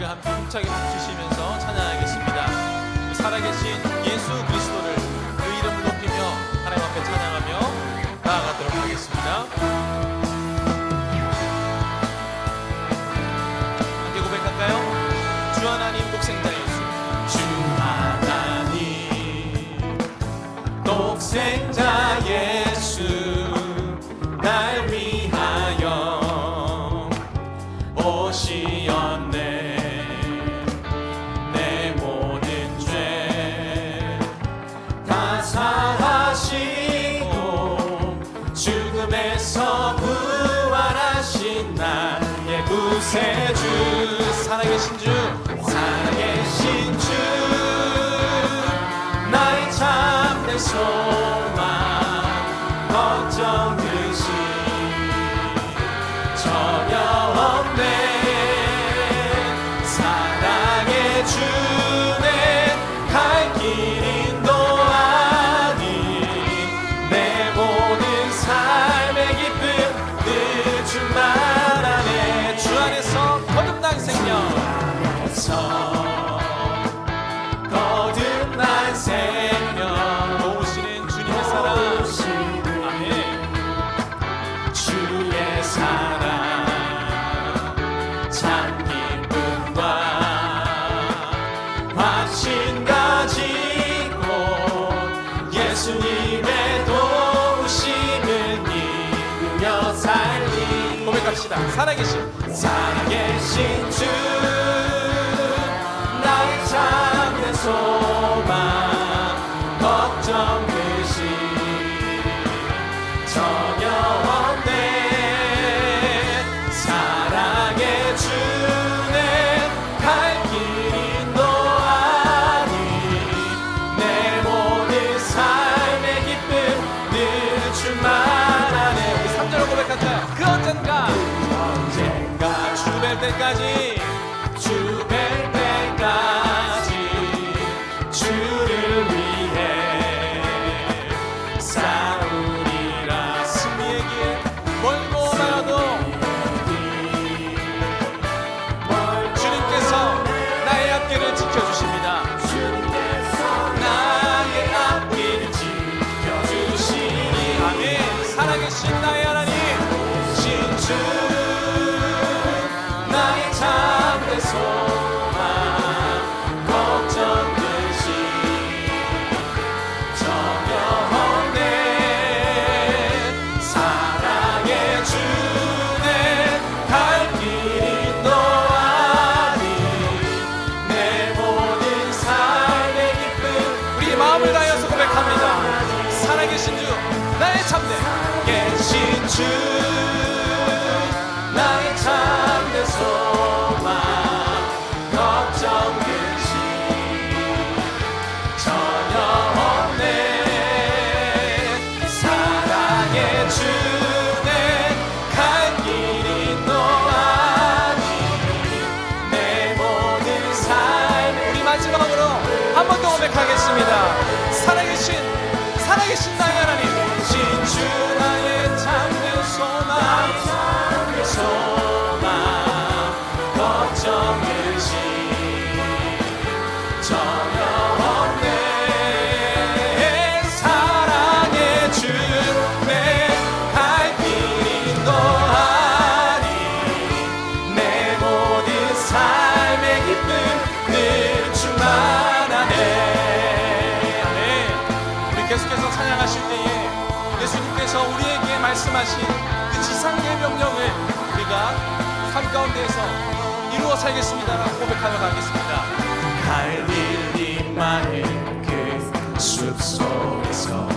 우리가 함께 힘차게 주시면서 찬양하겠습니다. 살아계신 예수 그리스도 time. 살아계신 살아계신 주. 죽을 때까지 고백하겠습니다. 살아계신 말씀하신 그 지상의 명령을 우리가 삶 가운데에서 이루어 살겠습니다라고 고백하며 가겠습니다. 갈릴리 마의 그숲 속에서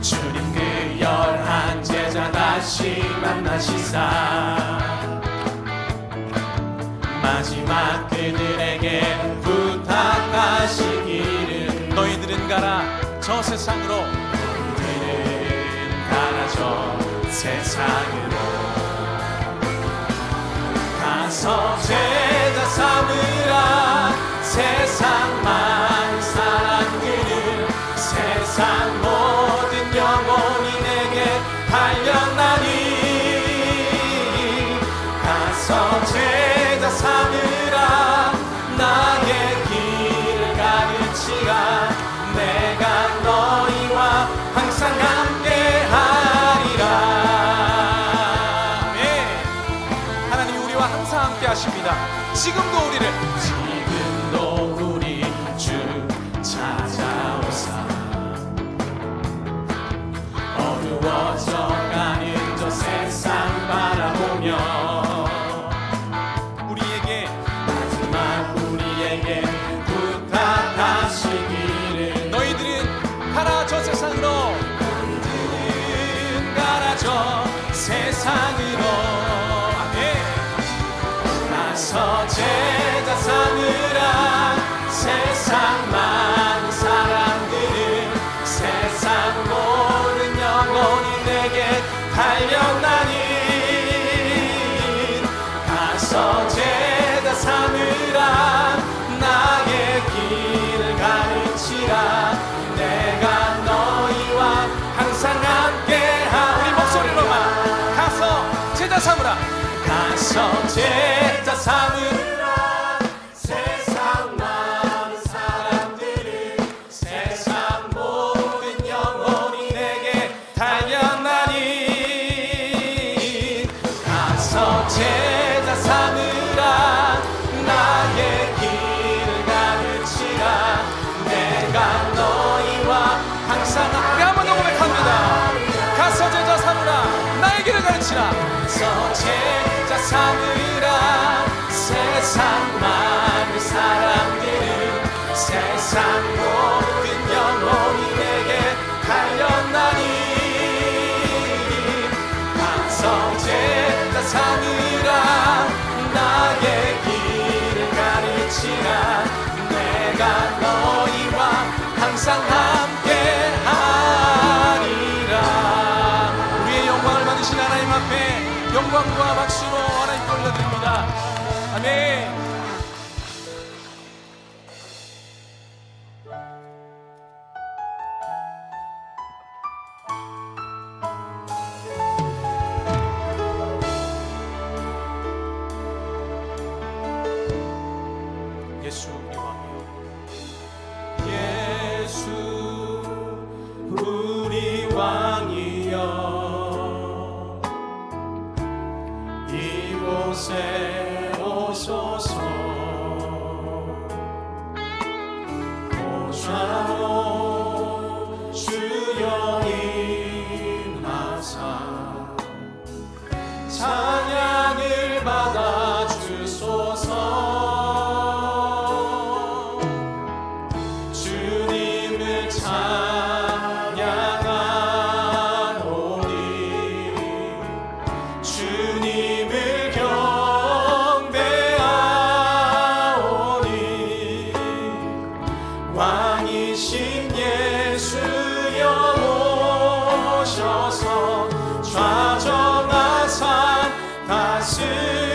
주님 그 열한 제자 다시 만나시사 마지막 그들에게 부탁하시기를 너희들은 가라 저 세상으로 저 세상으로. 가서 제자 삼으라. 세상만 사랑기는 세상 모 지금도 우리를 성체. 삼으라 세상 많은 사람들은 세상 모든 영혼이 내게 달렸나니. 반성제 다 삼으라 나의 길을 가르치라. 내가 너희와 항상 함께 하리라. 우리의 영광을 받으신 하나님 앞에 영광과 박수로 감사드립니다. 아멘. 다시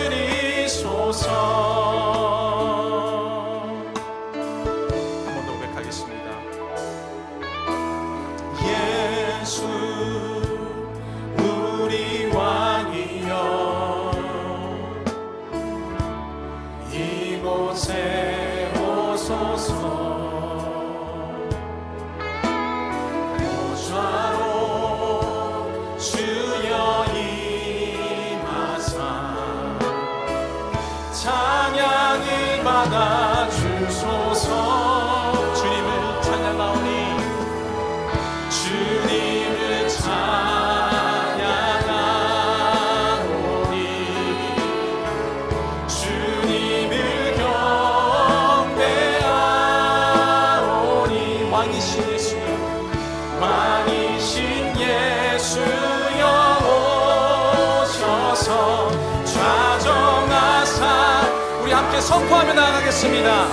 함께 선포하며 나아가겠습니다.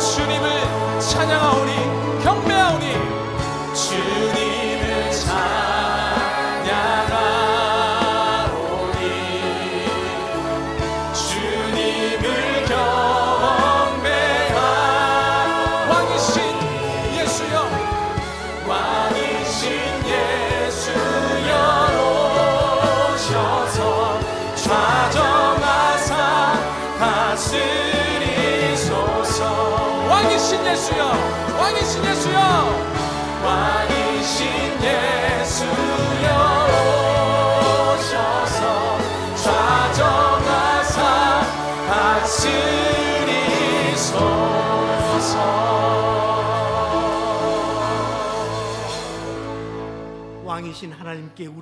주님을 찬양하오니 경배하오니 왕이신 하나님께 우리